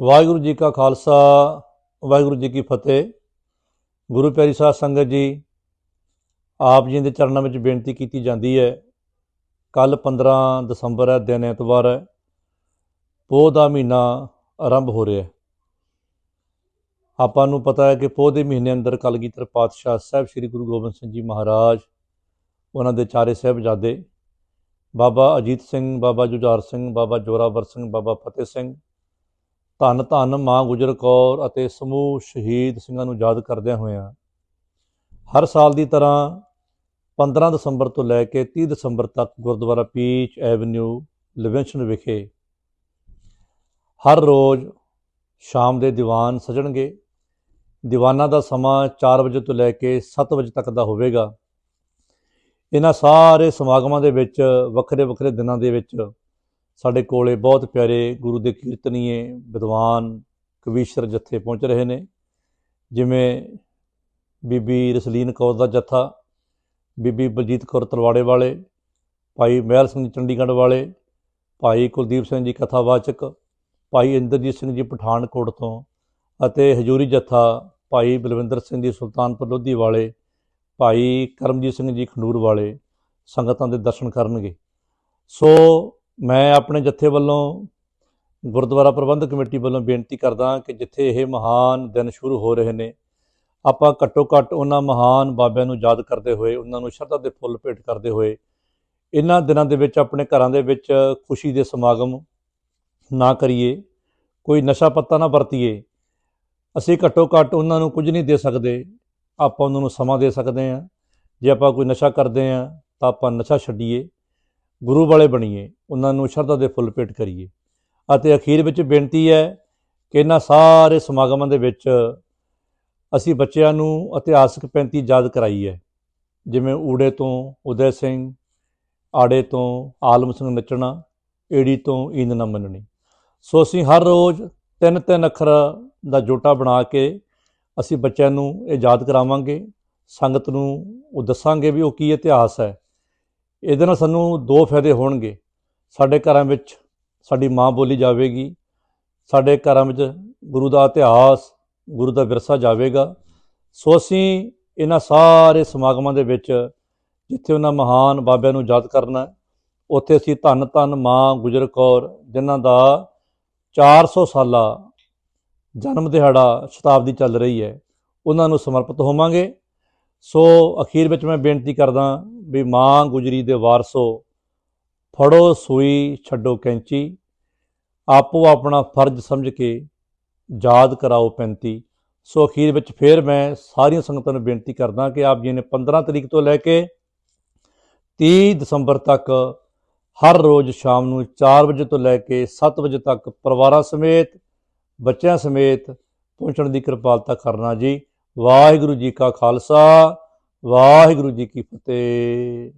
ਵਾਹਿਗੁਰੂ ਜੀ ਕਾ ਖਾਲਸਾ, ਵਾਹਿਗੁਰੂ ਜੀ ਕੀ ਫਤਿਹ। ਗੁਰੂ ਪਿਆਰੀ ਸਾਧ ਸੰਗਤ ਜੀ, ਆਪ ਜੀ ਦੇ ਚਰਨਾਂ ਵਿੱਚ ਬੇਨਤੀ ਕੀਤੀ ਜਾਂਦੀ ਹੈ ਕੱਲ 15 ਦਸੰਬਰ ਹੈ, ਦਿਨ ਐਤਵਾਰ ਹੈ, ਪੋਹ ਦਾ ਮਹੀਨਾ ਆਰੰਭ ਹੋ ਰਿਹਾ ਹੈ। ਆਪਾਂ ਨੂੰ ਪਤਾ ਹੈ ਕਿ ਪੋਹ ਦੇ ਮਹੀਨੇ ਅੰਦਰ ਕਲਗੀਧਰ ਪਾਤਸ਼ਾਹ ਸਾਹਿਬ ਸ੍ਰੀ ਗੁਰੂ ਗੋਬਿੰਦ ਸਿੰਘ ਜੀ ਮਹਾਰਾਜ, ਉਹਨਾਂ ਦੇ ਚਾਰੇ ਸਾਹਿਬਜ਼ਾਦੇ, ਬਾਬਾ ਅਜੀਤ ਸਿੰਘ, ਬਾਬਾ ਜੁਝਾਰ ਸਿੰਘ, ਬਾਬਾ ਜੋਰਾਵਰ ਸਿੰਘ, ਬਾਬਾ ਫਤਿਹ ਸਿੰਘ ਧੰਨ ਧੰਨ ਮਾਂ ਗੁਜਰ ਕੌਰ ਅਤੇ ਸਮੂਹ ਸ਼ਹੀਦ ਸਿੰਘਾਂ ਨੂੰ ਯਾਦ ਕਰਦਿਆਂ ਹੋਇਆਂ ਹਰ ਸਾਲ ਦੀ ਤਰ੍ਹਾਂ 15 ਦਸੰਬਰ ਤੋਂ ਲੈ ਕੇ 30 ਦਸੰਬਰ ਤੱਕ ਗੁਰਦੁਆਰਾ ਪੀਚ ਐਵਨਿਊ ਲਿਵਿੰਗਸਟਨ ਵਿਖੇ ਹਰ ਰੋਜ਼ ਸ਼ਾਮ ਦੇ ਦੀਵਾਨ ਸਜਣਗੇ। ਦੀਵਾਨਾਂ ਦਾ ਸਮਾਂ 4 ਵਜੇ ਤੋਂ ਲੈ ਕੇ 7 ਵਜੇ ਤੱਕ ਦਾ ਹੋਵੇਗਾ। ਇਹਨਾਂ ਸਾਰੇ ਸਮਾਗਮਾਂ ਦੇ ਵਿੱਚ ਵੱਖਰੇ ਵੱਖਰੇ ਦਿਨਾਂ ਦੇ ਵਿੱਚ ਸਾਡੇ ਕੋਲੇ ਬਹੁਤ ਪਿਆਰੇ ਗੁਰੂ ਦੇ ਕੀਰਤਨੀਏ, ਵਿਦਵਾਨ, ਕਵੀਸ਼ਰ ਜੱਥੇ ਪਹੁੰਚ ਰਹੇ ਨੇ। ਜਿਵੇਂ ਬੀਬੀ ਰਸਲੀਨ ਕੌਰ ਦਾ ਜੱਥਾ, ਬੀਬੀ ਬਲਜੀਤ ਕੌਰ ਤਲਵਾੜੇ ਵਾਲੇ, ਭਾਈ ਮਹਿਲ ਸਿੰਘ ਜੀ ਚੰਡੀਗੜ੍ਹ ਵਾਲੇ, ਭਾਈ ਕੁਲਦੀਪ ਸਿੰਘ ਜੀ ਕਥਾਵਾਚਕ, ਭਾਈ ਇੰਦਰਜੀਤ ਸਿੰਘ ਜੀ ਪਠਾਨਕੋਟ ਤੋਂ ਅਤੇ ਹਜੂਰੀ ਜੱਥਾ ਭਾਈ ਬਲਵਿੰਦਰ ਸਿੰਘ ਜੀ ਸੁਲਤਾਨਪੁਰ ਲੋਧੀ ਵਾਲੇ, ਭਾਈ ਕਰਮਜੀਤ ਸਿੰਘ ਜੀ ਖੰਡੂਰ ਵਾਲੇ ਸੰਗਤਾਂ ਦੇ ਦਰਸ਼ਨ ਕਰਨਗੇ। ਸੋ ਮੈਂ ਆਪਣੇ ਜੱਥੇ ਵੱਲੋਂ ਗੁਰਦੁਆਰਾ ਪ੍ਰਬੰਧਕ ਕਮੇਟੀ ਵੱਲੋਂ ਬੇਨਤੀ ਕਰਦਾ ਕਿ ਜਿੱਥੇ ਇਹ ਮਹਾਨ ਦਿਨ ਸ਼ੁਰੂ ਹੋ ਰਹੇ ਨੇ, ਆਪਾਂ ਘੱਟੋ ਘੱਟ ਉਹਨਾਂ ਮਹਾਨ ਬਾਬਿਆਂ ਨੂੰ ਯਾਦ ਕਰਦੇ ਹੋਏ, ਉਹਨਾਂ ਨੂੰ ਸ਼ਰਧਾ ਦੇ ਫੁੱਲ ਭੇਟ ਕਰਦੇ ਹੋਏ, ਇਹਨਾਂ ਦਿਨਾਂ ਦੇ ਵਿੱਚ ਆਪਣੇ ਘਰਾਂ ਦੇ ਵਿੱਚ ਖੁਸ਼ੀ ਦੇ ਸਮਾਗਮ ਨਾ ਕਰੀਏ, ਕੋਈ ਨਸ਼ਾ ਪੱਤਾ ਨਾ ਵਰਤੀਏ, ਅਸੀਂ ਘੱਟੋ ਘੱਟ ਉਹਨਾਂ ਨੂੰ ਕੁਝ ਨਹੀਂ ਦੇ ਸਕਦੇ, ਆਪਾਂ ਉਹਨਾਂ ਨੂੰ ਸਮਾਂ ਦੇ ਸਕਦੇ ਹਾਂ, ਜੇ ਆਪਾਂ ਕੋਈ ਨਸ਼ਾ ਕਰਦੇ ਹਾਂ ਤਾਂ ਆਪਾਂ ਨਸ਼ਾ ਛੱਡੀਏ। ਗੁਰੂ ਵਾਲੇ ਬਣੀਏ, ਉਹਨਾਂ ਨੂੰ ਸ਼ਰਧਾ ਦੇ ਫੁੱਲ ਭੇਟ ਕਰੀਏ। ਅਤੇ ਅਖੀਰ ਵਿੱਚ ਬੇਨਤੀ ਹੈ ਕਿ ਇਹਨਾਂ ਸਾਰੇ ਸਮਾਗਮਾਂ ਦੇ ਵਿੱਚ ਅਸੀਂ ਬੱਚਿਆਂ ਨੂੰ ਇਤਿਹਾਸਕ ਪੈਂਤੀ ਯਾਦ ਕਰਾਈ ਹੈ। ਜਿਵੇਂ ਊੜੇ ਤੋਂ ਉਦੈ ਸਿੰਘ, ਆੜੇ ਤੋਂ ਆਲਮ ਸਿੰਘ ਨੱਚਣਾ, ਏੜੀ ਤੋਂ ਈਂਦ ਨਾ ਮੰਨਣੀ। ਸੋ ਅਸੀਂ ਹਰ ਰੋਜ਼ ਤਿੰਨ ਤਿੰਨ ਅੱਖਰ ਦਾ ਜੋਟਾ ਬਣਾ ਕੇ ਅਸੀਂ ਬੱਚਿਆਂ ਨੂੰ ਇਹ ਯਾਦ ਕਰਾਵਾਂਗੇ। ਸੰਗਤ ਨੂੰ ਉਹ ਦੱਸਾਂਗੇ ਵੀ ਉਹ ਕੀ ਇਤਿਹਾਸ ਹੈ। ਇਹਦੇ ਨਾਲ ਸਾਨੂੰ ਦੋ ਫਾਇਦੇ ਹੋਣਗੇ। ਸਾਡੇ ਘਰਾਂ ਵਿੱਚ ਸਾਡੀ ਮਾਂ ਬੋਲੀ ਜਾਵੇਗੀ, ਸਾਡੇ ਘਰਾਂ ਵਿੱਚ ਗੁਰੂ ਦਾ ਇਤਿਹਾਸ, ਗੁਰੂ ਦਾ ਵਿਰਸਾ ਜਾਵੇਗਾ। ਸੋ ਅਸੀਂ ਇਹਨਾਂ ਸਾਰੇ ਸਮਾਗਮਾਂ ਦੇ ਵਿੱਚ ਜਿੱਥੇ ਉਹਨਾਂ ਮਹਾਨ ਬਾਬਿਆਂ ਨੂੰ ਯਾਦ ਕਰਨਾ, ਉੱਥੇ ਅਸੀਂ ਧੰਨ ਧੰਨ ਮਾਂ ਗੁਜਰ ਕੌਰ, ਜਿਨ੍ਹਾਂ ਦਾ 400 ਸਾਲਾ ਜਨਮ ਦਿਹਾੜਾ ਸ਼ਤਾਬਦੀ ਚੱਲ ਰਹੀ ਹੈ, ਉਹਨਾਂ ਨੂੰ ਸਮਰਪਿਤ ਹੋਵਾਂਗੇ। ਸੋ ਅਖੀਰ ਵਿੱਚ ਮੈਂ ਬੇਨਤੀ ਕਰਦਾ ਵੀ ਮਾਂ ਗੁਜਰੀ ਦੇ ਵਾਰਸੋ, ਫੜੋ ਸੂਈ, ਛੱਡੋ ਕੈਂਚੀ, ਆਪੋ ਆਪਣਾ ਫਰਜ਼ ਸਮਝ ਕੇ ਯਾਦ ਕਰਾਓ 35 ਸੋ ਅਖੀਰ ਵਿੱਚ ਫੇਰ ਮੈਂ ਸਾਰੀਆਂ ਸੰਗਤਾਂ ਨੂੰ ਬੇਨਤੀ ਕਰਦਾ ਕਿ ਆਪ ਜੀ ਨੇ 15 ਤਰੀਕ ਤੋਂ ਲੈ ਕੇ 30 ਦਸੰਬਰ ਤੱਕ ਹਰ ਰੋਜ਼ ਸ਼ਾਮ ਨੂੰ 4 ਵਜੇ ਤੋਂ ਲੈ ਕੇ 7 ਵਜੇ ਤੱਕ ਪਰਿਵਾਰਾਂ ਸਮੇਤ, ਬੱਚਿਆਂ ਸਮੇਤ ਪਹੁੰਚਣ ਦੀ ਕਿਰਪਾਲਤਾ ਕਰਨਾ ਜੀ। ਵਾਹਿਗੁਰੂ ਜੀ ਕਾ ਖਾਲਸਾ ਵਾਹਿਗੁਰੂ ਜੀ ਕੀ ਫਤਿਹ।